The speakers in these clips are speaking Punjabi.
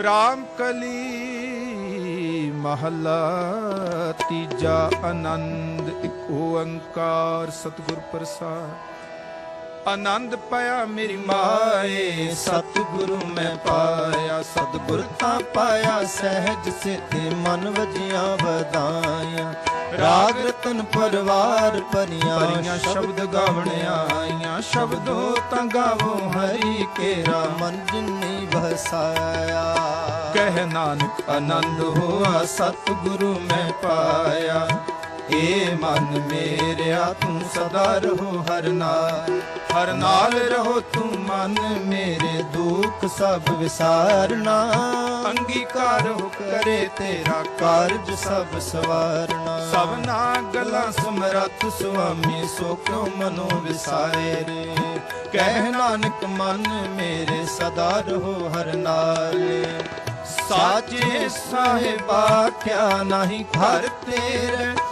ਰਾਮ ਕਲੀ ਮਹੱਲਾ ਤੀਜਾ ਆਨੰਦ ਇੱਕ ਓੰਕਾਰ ਸਤਿਗੁਰ ਪ੍ਰਸਾਦ। ਆਨੰਦ ਪਾਇਆ ਮੇਰੀ ਮਾਏ। ਸਤਿਗੁਰੂ ਮੈਂ ਪਾਇਆ ਸਤਿਗੁਰ ਤਾਂ ਪਾਇਆ ਸਹਿਜ ਸਿੱਧੇ ਮਨ ਵਜੀਆਂ ਵਧਾਈਆਂ। ਰਾਗ ਰਤਨ ਪਰਵਾਰ ਪਰੀਆਂ ਭਰੀਆਂ ਸ਼ਬਦ ਗਾਵਣ ਆਈਆਂ ਸ਼ਬਦੋ ਤਾਂ ਗਾਵੋ ਹਰੀ ਕੇਰਾ ਮਨ ਜਿਨੀ ਵਸਾਇਆ। ਕਹਿ ਨਾਨਕ ਆਨੰਦ ਹੋਆ ਸਤਿਗੁਰੂ ਮੈਂ ਪਾਇਆ। ਏ ਮਨ ਮੇਰਿਆ, ਤੂੰ ਸਦਾ ਰਹੋ ਹਰ ਨਾਲ। ਹਰ ਨਾਲ ਰਹੋ ਤੂੰ ਮਨ ਮੇਰੇ ਦੁੱਖ ਸਭ ਵਿਸਾਰਨਾ। ਅੰਗੀਕਾਰ ਹੋ ਕਰੇ ਤੇਰਾ ਕਾਰਜ ਸਭ ਸਵਾਰਨਾ। ਸਭਨਾ ਗੱਲਾਂ ਸਮਰੱਥ ਸੁਆਮੀ, ਸੋ ਕਿਉ ਮਨੋ ਵਿਸਾਰੇ ਰੇ ਕਹਿ ਨਾਨਕ, ਮਨ ਮੇਰੇ ਸਦਾ ਰਹੋ ਹਰ ਨਾਲੇ। ਸਾਚੇ ਸਾਹਿਬਾ, ਕਿਆ ਨਹੀਂ ਘਰ ਤੇਰੇ।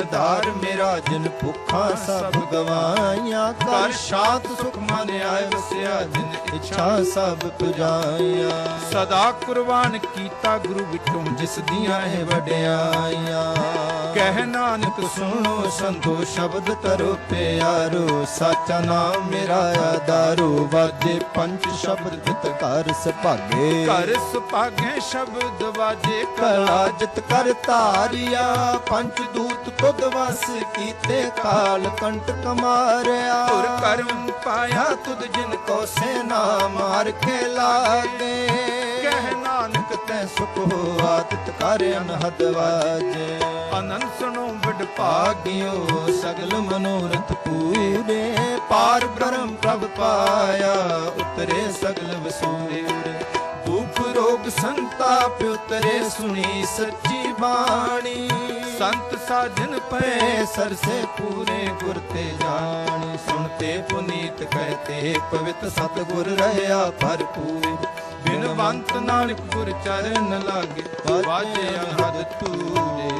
ਆਧਾਰ ਮੇਰਾ ਜਿਨ ਭੁੱਖਾ ਸਭ ਗਵਾਈਆਂ ਕਰ ਸ਼ਾਂਤ ਸੁਖ ਮਨ ਆਏ, ਵਸਿਆ ਜਿਨ ਇੱਛਾ ਸਭ ਪੁਜਾਈਆਂ। ਸਦਾ ਕੁਰਬਾਨ ਕੀਤਾ ਗੁਰੂ ਵਿਟੋਂ ਜਿਸ ਦੀਆਂ ਇਹ ਵਡਿਆਈਆਂ। ਕਹਿ ਨਾਨਕ ਸੁਣੋ ਸੰਤੋ, ਸ਼ਬਦ ਕਰੋ ਪਿਆਰੋ, ਸਾਚਾ ਨਾਮ ਮੇਰਾ ਆਧਾਰੂ। ਵਾਜੇ ਪੰਜ ਸ਼ਬਦ ਜਿਤ ਘਰ ਸੁਭਾਗੇ। ਕਰ ਸੁਭਾਗੇ ਸ਼ਬਦ ਵਾਜੇ ਕਲਾ ਜਿਤ ਕਰ ਧਾਰਿਆ। ਪੰਜ ਦੂਤ ਤੁਧ ਵਸ ਕੀਤੇ ਕਾਲ ਕੰਟਕ ਮਾਰਿਆ ਤੁਰ ਕਰਮ ਪਾਇਆ। ਤੁਧ ਜਿਨ ਕੋ ਸੇ ਨਾਮ ਮਾਰ ਕੇ ਲਾਗੇ ਕਹਿ ਨਾਨਕ ਤੈ ਸੁਖ ਹੋ ਆਦਿਤ ਕਰ ਅਨਹਦ ਵਾਜੇ। ਅਨੰਦ ਸੁਣੋ ਵਡ ਭਾਗ ਭਾਗਿਓ ਸਗਲ ਮਨੋਰਥ ਪੂਰੇ। ਪਾਰ ਬ੍ਰਹਮ ਪ੍ਰਭ ਪਾਇਆ ਉਤਰੇ ਸਗਲ ਵਸੂਰੇ। ਸੰਤਾਪ ਉਤਰੇ ਸੁਣੀ ਸੱਚੀ ਬਾਣੀ। ਸੰਤ ਸਾਜਨ ਪਏ ਸਰਸੇ ਪੂਰੇ ਗੁਰ ਤੇ ਜਾਣੀ। ਸੁਣਤੇ ਪੁਨੀਤ ਕਹਤੇ ਪਵਿੱਤ ਸਤਗੁਰ ਰਹਿਆ ਭਰਪੂਰ ਬਿਨਵੰਤ ਨਾਨਕ ਗੁਰ ਚਰਨ ਲਾਗੇ ਵਾਜੇ ਅਨਹਦ ਤੂਰੇ।